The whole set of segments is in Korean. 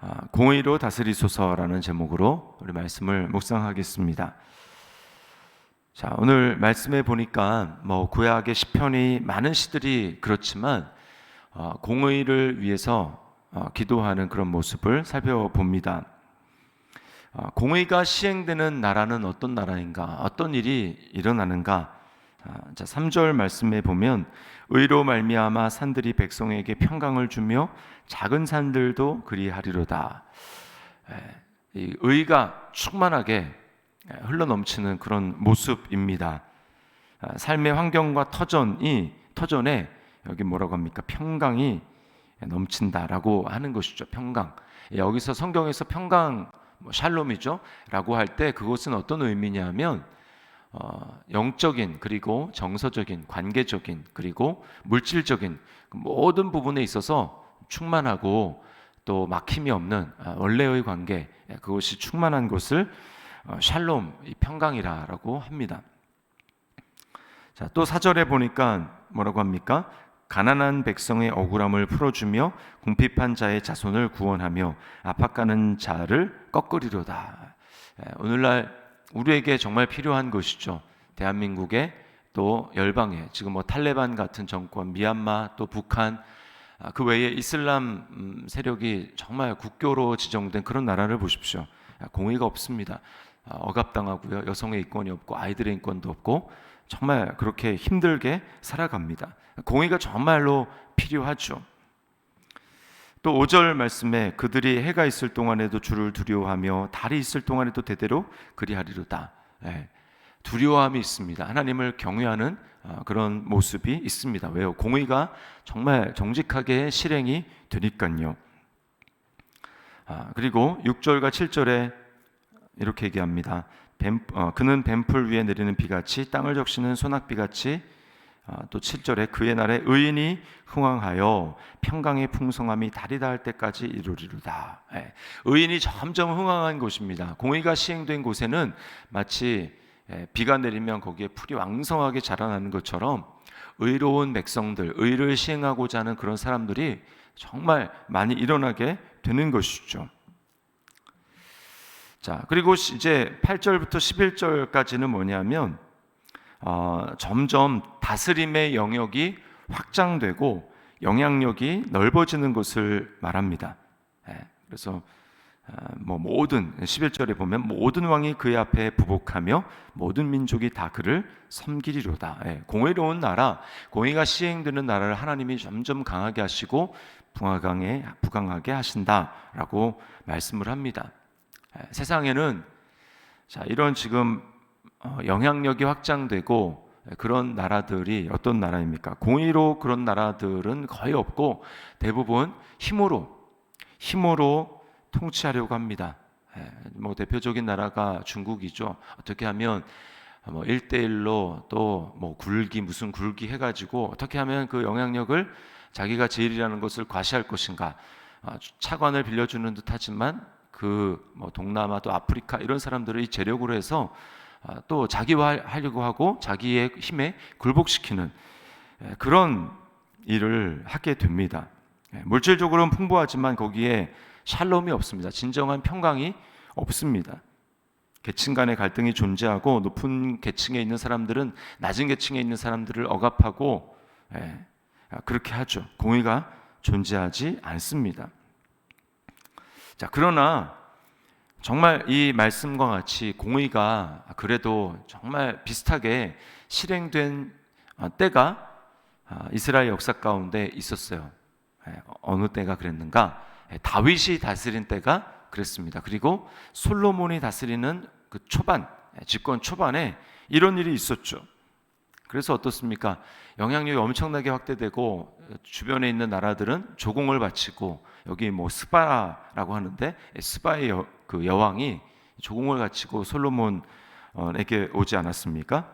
아, 공의로 다스리소서라는 제목으로 우리 말씀을 묵상하겠습니다. 자, 오늘 말씀에 보니까 뭐 구약의 시편이 많은 시들이 그렇지만 어, 공의를 위해서 어, 기도하는 그런 모습을 살펴봅니다. 어, 공의가 시행되는 나라는 어떤 나라인가? 어떤 일이 일어나는가? 아, 자, 3절 말씀에 보면 의로 말미암아 산들이 백성에게 평강을 주며 작은 산들도 그리하리로다. 의가 충만하게 흘러 넘치는 그런 모습입니다. 아, 삶의 환경과 터전이 터전에 여기 뭐라고 합니까? 평강이 넘친다라고 하는 것이죠. 평강. 여기서 성경에서 평강 뭐 샬롬이죠라고 할 때 그것은 어떤 의미냐면 어, 영적인 그리고 정서적인 관계적인 그리고 물질적인 그 모든 부분에 있어서 충만하고 또 막힘이 없는 아, 원래의 관계 그것이 충만한 것을 어, 샬롬 평강이라고 합니다. 자, 또 사절에 보니까 뭐라고 합니까? 가난한 백성의 억울함을 풀어주며 궁핍한 자의 자손을 구원하며 압박가는 자를 꺾으리로다. 오늘날 우리에게 정말 필요한 것이죠. 대한민국에 또 열방에 지금 뭐 탈레반 같은 정권, 미얀마 또 북한 아, 그 외에 이슬람 음, 세력이 정말 국교로 지정된 그런 나라를 보십시오. 아, 공의가 없습니다. 아, 억압당하고요. 여성의 인권이 없고 아이들의 인권도 없고 정말 그렇게 힘들게 살아갑니다. 공의가 정말로 필요하죠. 또 5절 말씀에 그들이 해가 있을 동안에도 주를 두려워하며 달이 있을 동안에도 대대로 그리하리로다. 예, 두려워함이 있습니다. 하나님을 경외하는 어, 그런 모습이 있습니다. 왜요? 공의가 정말 정직하게 실행이 되니까요. 아, 그리고 6절과 7절에 이렇게 얘기합니다. 뱀, 어, 그는 뱀풀 위에 내리는 비같이 땅을 적시는 소낙비같이 아, 또 7절에 그의 날에 의인이 흥왕하여 평강의 풍성함이 달이 닿을 때까지 이루리로다. 예, 의인이 점점 흥왕한 곳입니다. 공의가 시행된 곳에는 마치 예, 비가 내리면 거기에 풀이 왕성하게 자라나는 것처럼 의로운 백성들, 의를 시행하고자 하는 그런 사람들이 정말 많이 일어나게 되는 것이죠. 자, 그리고 이제 8절부터 11절까지는 뭐냐면 어, 점점 다스림의 영역이 확장되고 영향력이 넓어지는 것을 말합니다. 예, 그래서 어, 뭐 모든 11절에 보면 모든 왕이 그의 앞에 부복하며 모든 민족이 다 그를 섬기리로다. 예, 공의로운 나라, 공의가 시행되는 나라를 하나님이 점점 강하게 하시고 부강하게 부강하게 하신다라고 말씀을 합니다. 예, 세상에는 자 이런 지금 어, 영향력이 확장되고 그런 나라들이 어떤 나라입니까? 공의로 그런 나라들은 거의 없고 대부분 힘으로 힘으로 통치하려고 합니다. 예, 뭐 대표적인 나라가 중국이죠. 어떻게 하면 뭐 1대1로 또 뭐 굴기 무슨 굴기 해 가지고 어떻게 하면 그 영향력을 자기가 제일이라는 것을 과시할 것인가 아, 차관을 빌려주는 듯하지만 그 뭐 동남아 또 아프리카 이런 사람들을 이 재력으로 해서 아, 또 자기화하려고 하고 자기의 힘에 굴복시키는 예, 그런 일을 하게 됩니다. 예, 물질적으로는 풍부하지만 거기에 샬롬이 없습니다. 진정한 평강이 없습니다. 계층 간의 갈등이 존재하고 높은 계층에 있는 사람들은 낮은 계층에 있는 사람들을 억압하고 예, 그렇게 하죠. 공의가 존재하지 않습니다. 자, 그러나 정말 이 말씀과 같이 공의가 그래도 정말 비슷하게 실행된 어, 때가 아, 이스라엘 역사 가운데 있었어요. 예, 어느 때가 그랬는가? 예, 다윗이 다스린 때가 그랬습니다. 그리고 솔로몬이 다스리는 그 초반, 예, 집권 초반에 이런 일이 있었죠. 그래서 어떻습니까? 영향력이 엄청나게 확대되고 주변에 있는 나라들은 조공을 바치고 여기 뭐 스바라라고 하는데 스바의 여, 그 여왕이 조공을 바치고 솔로몬에게 오지 않았습니까?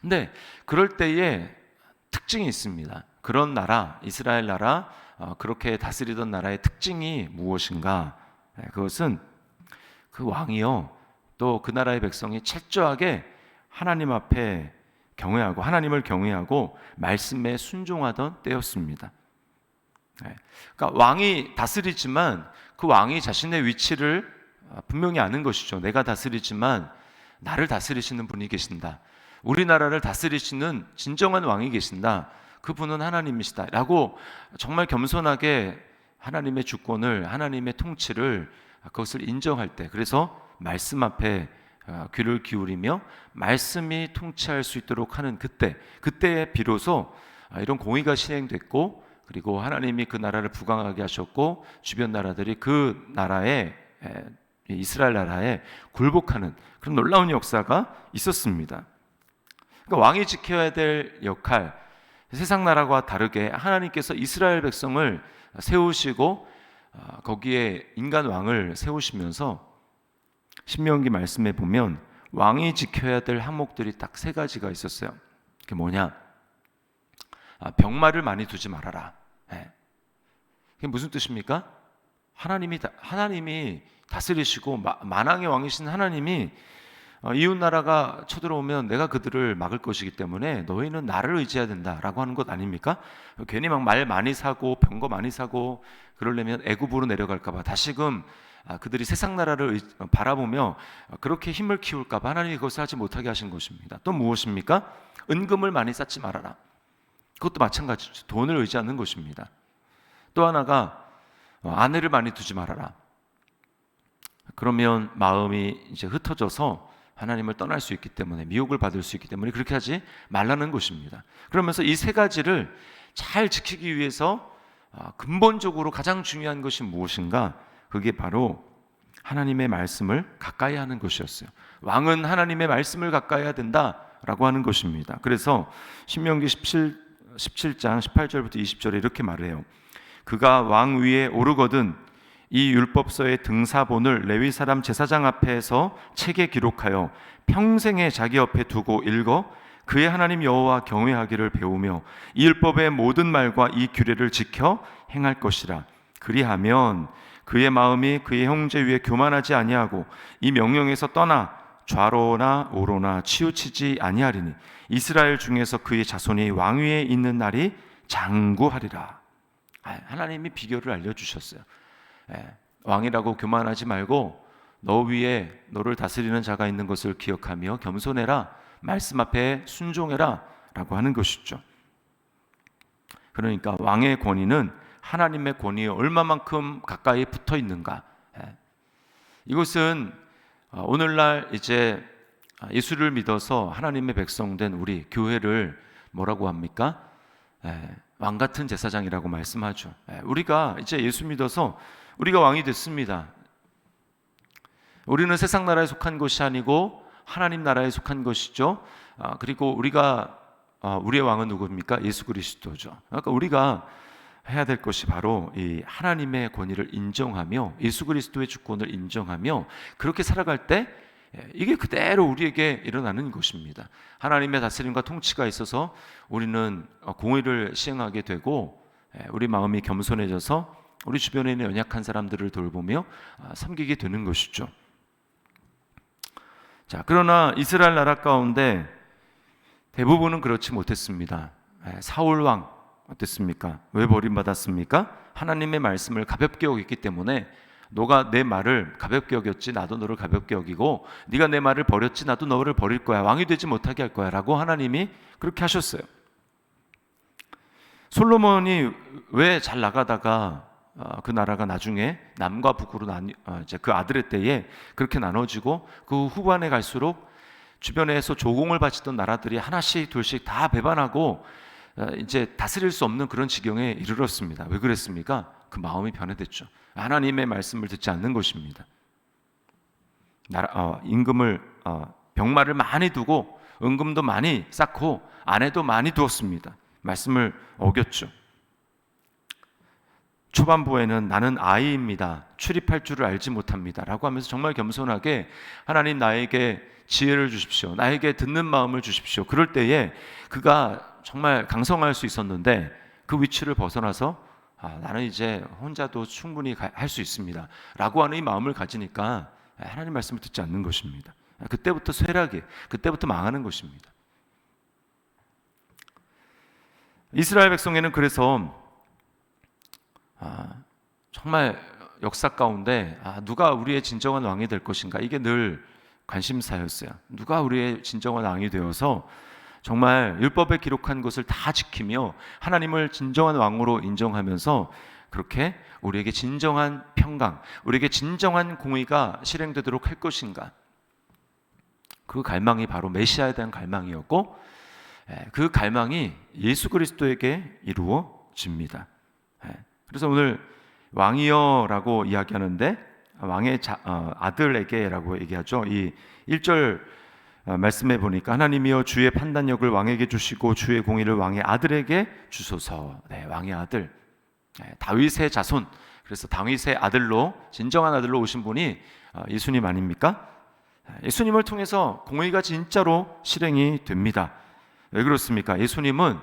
근데 그럴 때에 특징이 있습니다. 그런 나라, 이스라엘 나라, 어, 그렇게 다스리던 나라의 특징이 무엇인가? 네, 그것은 그 왕이요, 또 그 나라의 백성이 철저하게 하나님 앞에 경외하고 하나님을 경외하고 말씀에 순종하던 때였습니다. 네. 그러니까 왕이 다스리지만 그 왕이 자신의 위치를 아, 분명히 아는 것이죠. 내가 다스리지만 나를 다스리시는 분이 계신다. 우리나라를 다스리시는 진정한 왕이 계신다. 그분은 하나님이시다. 라고 정말 겸손하게 하나님의 주권을, 하나님의 통치를 그것을 인정할 때, 그래서 말씀 앞에 어, 귀를 기울이며 말씀이 통치할 수 있도록 하는 그때, 그때에 비로소 아, 이런 공의가 실행됐고, 그리고 하나님이 그 나라를 부강하게 하셨고, 주변 나라들이 그 나라에 이스라엘 나라에 굴복하는 그런 놀라운 역사가 있었습니다. 그러니까 왕이 지켜야 될 역할, 세상 나라와 다르게 하나님께서 이스라엘 백성을 세우시고 아, 거기에 인간 왕을 세우시면서 신명기 말씀에 보면 왕이 지켜야 될 항목들이 딱 세 가지가 있었어요. 그게 뭐냐? 아, 병마를 많이 두지 말아라. 네. 그게 무슨 뜻입니까? 하나님이 하나님이 다스리시고 만왕의 왕이신 하나님이 어, 이웃 나라가 쳐들어오면 내가 그들을 막을 것이기 때문에 너희는 나를 의지해야 된다라고 하는 것 아닙니까? 괜히 막 말 많이 사고 병거 많이 사고 그러려면 애굽으로 내려갈까봐 다시금 아, 그들이 세상 나라를 어, 바라보며 그렇게 힘을 키울까 봐 하나님이 그것을 하지 못하게 하신 것입니다. 또 무엇입니까? 은금을 많이 쌓지 말아라. 그것도 마찬가지죠. 돈을 의지하는 것입니다. 또 하나가 어, 아내를 많이 두지 말아라. 그러면 마음이 이제 흩어져서 하나님을 떠날 수 있기 때문에 미혹을 받을 수 있기 때문에 그렇게 하지 말라는 것입니다. 그러면서 이 세 가지를 잘 지키기 위해서 아, 근본적으로 가장 중요한 것이 무엇인가? 그게 바로 하나님의 말씀을 가까이 하는 것이었어요. 왕은 하나님의 말씀을 가까이 해야 된다라고 하는 것입니다. 그래서 신명기 17, 17장 18절부터 20절에 이렇게 말해요. 그가 왕 위에 오르거든 이 율법서의 등사본을 레위 사람 제사장 앞에서 책에 기록하여 평생에 자기 옆에 두고 읽어 그의 하나님 여호와 경외하기를 배우며 이 율법의 모든 말과 이 규례를 지켜 행할 것이라 그리하면 그의 마음이 그의 형제 위에 교만하지 아니하고 이 명령에서 떠나 좌로나 우로나 치우치지 아니하리니 이스라엘 중에서 그의 자손이 왕위에 있는 날이 장구하리라. 아, 하나님이 비결을 알려 주셨어요. 예, 왕이라고 교만하지 말고 너 위에 너를 다스리는 자가 있는 것을 기억하며 겸손해라. 말씀 앞에 순종해라. 라고 하는 것이죠. 그러니까 왕의 권위는 하나님의 권위에 얼마만큼 가까이 붙어 있는가. 예. 이것은 어, 오늘날 이제 예수를 믿어서 하나님의 백성된 우리 교회를 뭐라고 합니까? 예, 왕 같은 제사장이라고 말씀하죠. 우리가 이제 예수 믿어서 우리가 왕이 됐습니다. 우리는 세상 나라에 속한 것이 아니고 하나님 나라에 속한 것이죠. 아, 그리고 우리가 아, 우리의 왕은 누구입니까? 예수 그리스도죠. 그러니까 우리가 해야 될 것이 바로 이 하나님의 권위를 인정하며 예수 그리스도의 주권을 인정하며 그렇게 살아갈 때 예, 이게 그대로 우리에게 일어나는 것입니다. 하나님의 다스림과 통치가 있어서 우리는 공의를 시행하게 되고 예, 우리 마음이 겸손해져서 우리 주변에 있는 연약한 사람들을 돌보며 아, 섬기게 되는 것이죠. 자, 그러나 이스라엘 나라 가운데 대부분은 그렇지 못했습니다. 예, 사울 왕 어땠습니까? 왜 버림받았습니까? 하나님의 말씀을 가볍게 여겼기 때문에 너가 내 말을 가볍게 여겼지 나도 너를 가볍게 여기고 네가 내 말을 버렸지 나도 너를 버릴 거야 왕이 되지 못하게 할 거야라고 하나님이 그렇게 하셨어요. 솔로몬이 왜 잘 나가다가 어, 그 나라가 나중에 남과 북으로 나뉘, 어, 이제 그 아들의 때에 그렇게 나눠지고 그 후반에 갈수록 주변에서 조공을 바치던 나라들이 하나씩 둘씩 다 배반하고 어, 이제 다스릴 수 없는 그런 지경에 이르렀습니다. 왜 그랬습니까? 그 마음이 변해됐죠. 하나님의 말씀을 듣지 않는 것입니다. 나라, 어, 임금을 어, 병마를 많이 두고 은금도 많이 쌓고 아내도 많이 두었습니다. 말씀을 어겼죠. 초반부에는 나는 아이입니다. 출입할 줄을 알지 못합니다. 라고 하면서 정말 겸손하게 하나님 나에게 지혜를 주십시오. 나에게 듣는 마음을 주십시오. 그럴 때에 그가 정말 강성할 수 있었는데 그 위치를 벗어나서 아, 나는 이제 혼자도 충분히 할 수 있습니다. 라고 하는 이 마음을 가지니까 하나님 말씀을 듣지 않는 것입니다. 그때부터 쇠락이, 그때부터 망하는 것입니다. 이스라엘 백성에는 그래서 아, 정말 역사 가운데 아, 누가 우리의 진정한 왕이 될 것인가 이게 늘 관심사였어요. 누가 우리의 진정한 왕이 되어서 정말 율법에 기록한 것을 다 지키며 하나님을 진정한 왕으로 인정하면서 그렇게 우리에게 진정한 평강, 우리에게 진정한 공의가 실행되도록 할 것인가. 그 갈망이 바로 메시아에 대한 갈망이었고 예, 그 갈망이 예수 그리스도에게 이루어집니다. 예, 그래서 오늘 왕이여라고 이야기하는데 왕의 자, 어, 아들에게라고 얘기하죠. 이 1절 어, 말씀해 보니까 하나님이여 주의 판단력을 왕에게 주시고 주의 공의를 왕의 아들에게 주소서. 네, 왕의 아들. 네, 다윗의 자손. 그래서 다윗의 아들로 진정한 아들로 오신 분이 어, 예수님 아닙니까? 네, 예수님을 통해서 공의가 진짜로 실행이 됩니다. 왜 그렇습니까? 예수님은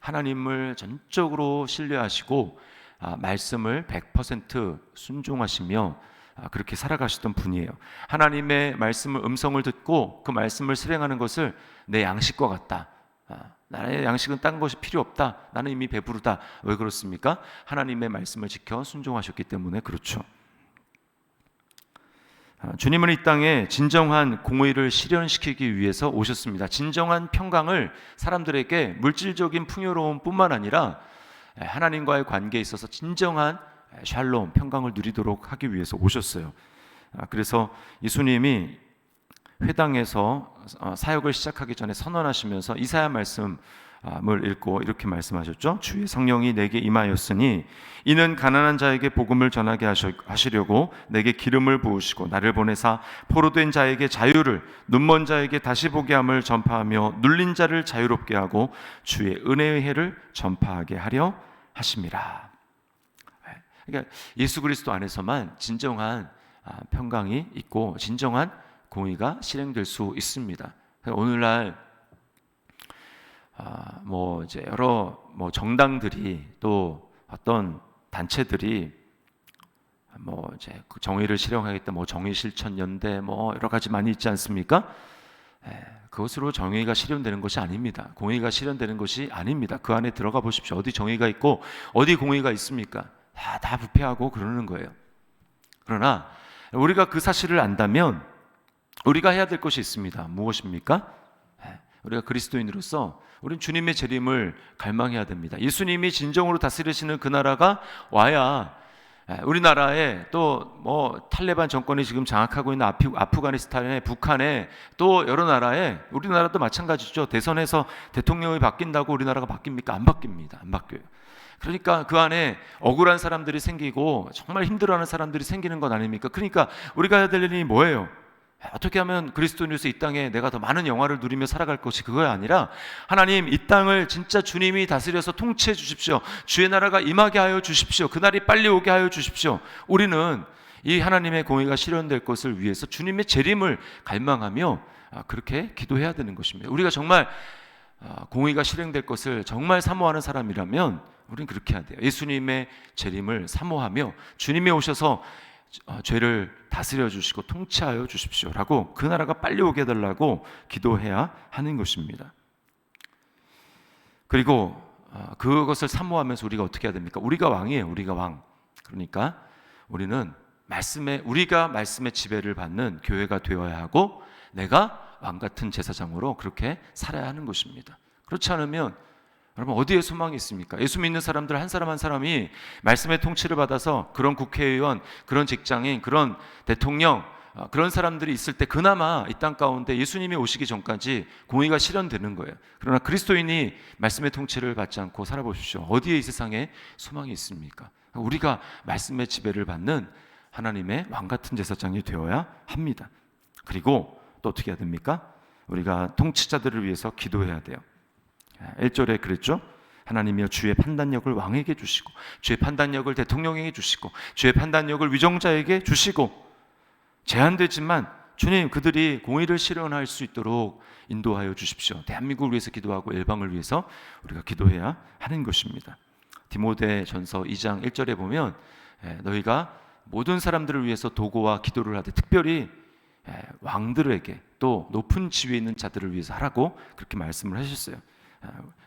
하나님을 전적으로 신뢰하시고 아, 말씀을 100% 순종하시며 아, 그렇게 살아가시던 분이에요. 하나님의 말씀을 음성을 듣고 그 말씀을 실행하는 것을 내 양식과 같다. 아, 나의 양식은 딴 것이 필요 없다. 나는 이미 배부르다. 왜 그렇습니까? 하나님의 말씀을 지켜 순종하셨기 때문에 그렇죠. 아, 주님은 이 땅에 진정한 공의를 실현시키기 위해서 오셨습니다. 진정한 평강을 사람들에게 물질적인 풍요로움뿐만 아니라 하나님과의 관계에 있어서 진정한 샬롬 평강을 누리도록 하기 위해서 오셨어요. 아, 그래서 예수님이 회당에서 어, 사역을 시작하기 전에 선언하시면서 이사야 말씀을 읽고 이렇게 말씀하셨죠. 주의 성령이 내게 임하였으니 이는 가난한 자에게 복음을 전하게 하시려고 내게 기름을 부으시고 나를 보내사 포로된 자에게 자유를 눈먼 자에게 다시 보게 함을 전파하며 눌린 자를 자유롭게 하고 주의 은혜의 해를 전파하게 하려 하심이라. 그러니까 예수 그리스도 안에서만 진정한 아, 평강이 있고 진정한 공의가 실행될 수 있습니다. 오늘날 아, 뭐 이제 여러 뭐 정당들이 또 어떤 단체들이 뭐 이제 그 정의를 실행하겠다 뭐 정의 실천 연대 뭐 여러 가지 많이 있지 않습니까? 에, 그것으로 정의가 실현되는 것이 아닙니다. 공의가 실현되는 것이 아닙니다. 그 안에 들어가 보십시오. 어디 정의가 있고 어디 공의가 있습니까? 다, 다 부패하고 그러는 거예요. 그러나 우리가 그 사실을 안다면 우리가 해야 될 것이 있습니다. 무엇입니까? 예, 우리가 그리스도인으로서 우리는 주님의 재림을 갈망해야 됩니다. 예수님이 진정으로 다스리시는 그 나라가 와야 예, 우리나라에 또 뭐 탈레반 정권이 지금 장악하고 있는 아프, 아프가니스탄에 북한에 또 여러 나라에 우리나라도 마찬가지죠. 대선에서 대통령이 바뀐다고 우리나라가 바뀝니까? 안 바뀝니다. 안 바뀌어요. 그러니까 그 안에 억울한 사람들이 생기고 정말 힘들어하는 사람들이 생기는 것 아닙니까? 그러니까 우리가 해야 될 일이 뭐예요? 어떻게 하면 그리스도인으로서 이 땅에 내가 더 많은 영화를 누리며 살아갈 것이 그거야 아니라 하나님 이 땅을 진짜 주님이 다스려서 통치해 주십시오. 주의 나라가 임하게 하여 주십시오. 그날이 빨리 오게 하여 주십시오. 우리는 이 하나님의 공의가 실현될 것을 위해서 주님의 재림을 갈망하며 아, 그렇게 기도해야 되는 것입니다. 우리가 정말 아, 공의가 실행될 것을 정말 사모하는 사람이라면 우리는 그렇게 해야 돼요. 예수님의 재림을 사모하며 주님이 오셔서 어, 죄를 다스려 주시고 통치하여 주십시오라고 그 나라가 빨리 오게 해달라고 기도해야 하는 것입니다. 그리고 어, 그것을 사모하면서 우리가 어떻게 해야 됩니까? 우리가 왕이에요. 우리가 왕. 그러니까 우리는 말씀에 우리가 말씀의 지배를 받는 교회가 되어야 하고 내가 왕 같은 제사장으로 그렇게 살아야 하는 것입니다. 그렇지 않으면 여러분 어디에 소망이 있습니까? 예수 믿는 사람들 한 사람 한 사람이 말씀의 통치를 받아서 그런 국회의원, 그런 직장인, 그런 대통령 어, 그런 사람들이 있을 때 그나마 이 땅 가운데 예수님이 오시기 전까지 공의가 실현되는 거예요. 그러나 그리스도인이 말씀의 통치를 받지 않고 살아보십시오. 어디에 이 세상에 소망이 있습니까? 우리가 말씀의 지배를 받는 하나님의 왕 같은 제사장이 되어야 합니다. 그리고 또 어떻게 해야 됩니까? 우리가 통치자들을 위해서 기도해야 돼요. 1절에 그랬죠? 하나님이여 주의 판단력을 왕에게 주시고 주의 판단력을 대통령에게 주시고 주의 판단력을 위정자에게 주시고 제한되지만 주님 그들이 공의를 실현할 수 있도록 인도하여 주십시오. 대한민국을 위해서 기도하고 일방을 위해서 우리가 기도해야 하는 것입니다. 디모데 전서 2장 1절에 보면 예, 너희가 모든 사람들을 위해서 도고와 기도를 하되 특별히 예, 왕들에게 또 높은 지위에 있는 자들을 위해서 하라고 그렇게 말씀을 하셨어요.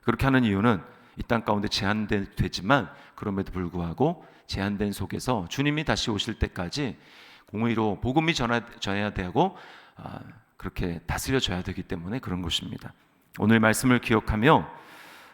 그렇게 하는 이유는 이 땅 가운데 제한되지만 그럼에도 불구하고 제한된 속에서 주님이 다시 오실 때까지 공의로 복음이 전해야 되고 아, 그렇게 다스려져야 되기 때문에 그런 것입니다. 오늘 말씀을 기억하며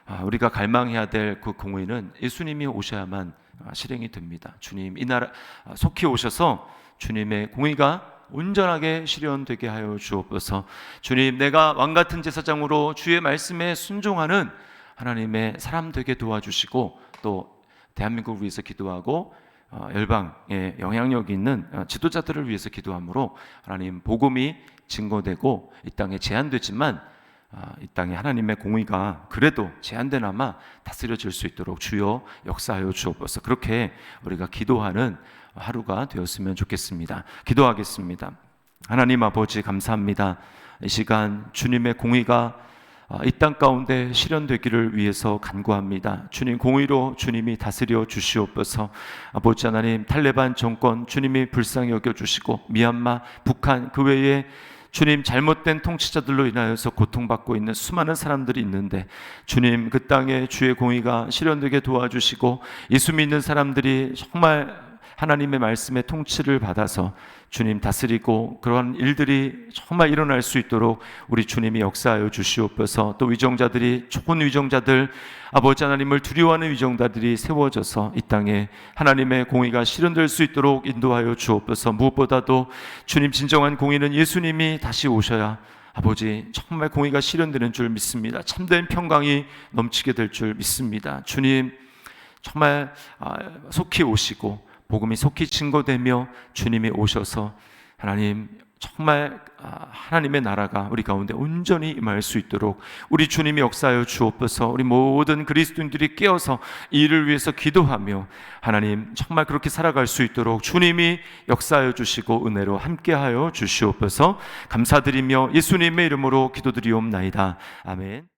아, 우리가 갈망해야 될 그 공의는 예수님이 오셔야만 아, 실행이 됩니다. 주님 이 나라 아, 속히 오셔서 주님의 공의가 온전하게 실현되게 하여 주옵소서. 주님, 내가 왕 같은 제사장으로 주의 말씀에 순종하는 하나님의 사람 되게 도와주시고 또 대한민국을 위해서 기도하고 어, 열방에 영향력 있는 어, 지도자들을 위해서 기도함으로 하나님 복음이 증거되고 이 땅에 제한되지만 아, 이 땅에 하나님의 공의가 그래도 제한되나마 다스려질 수 있도록 주여 역사하여 주옵소서. 그렇게 우리가 기도하는 하루가 되었으면 좋겠습니다. 기도하겠습니다. 하나님 아버지 감사합니다. 이 시간 주님의 공의가 아, 이땅 가운데 실현되기를 위해서 간구합니다. 주님 공의로 주님이 다스려 주시옵소서. 아버지 하나님 탈레반 정권 주님이 불쌍히 여겨 주시고 미얀마, 북한 그 외에 주님 잘못된 통치자들로 인하여서 고통받고 있는 수많은 사람들이 있는데 주님 그 땅에 주의 공의가 실현되게 도와주시고 예수 믿는 사람들이 정말 하나님의 말씀의 통치를 받아서 주님 다스리고 그런 일들이 정말 일어날 수 있도록 우리 주님이 역사하여 주시옵소서. 또 위정자들이 좋은 위정자들 아버지 하나님을 두려워하는 위정자들이 세워져서 이 땅에 하나님의 공의가 실현될 수 있도록 인도하여 주옵소서. 무엇보다도 주님 진정한 공의는 예수님이 다시 오셔야 아버지 정말 공의가 실현되는 줄 믿습니다. 참된 평강이 넘치게 될 줄 믿습니다. 주님 정말 아, 속히 오시고 복음이 속히 증거되며 주님이 오셔서 하나님 정말 아, 하나님의 나라가 우리 가운데 온전히 임할 수 있도록 우리 주님이 역사하여 주옵소서. 우리 모든 그리스도인들이 깨어서 이를 위해서 기도하며 하나님 정말 그렇게 살아갈 수 있도록 주님이 역사하여 주시고 은혜로 함께하여 주시옵소서. 감사드리며 예수님의 이름으로 기도드리옵나이다. 아멘.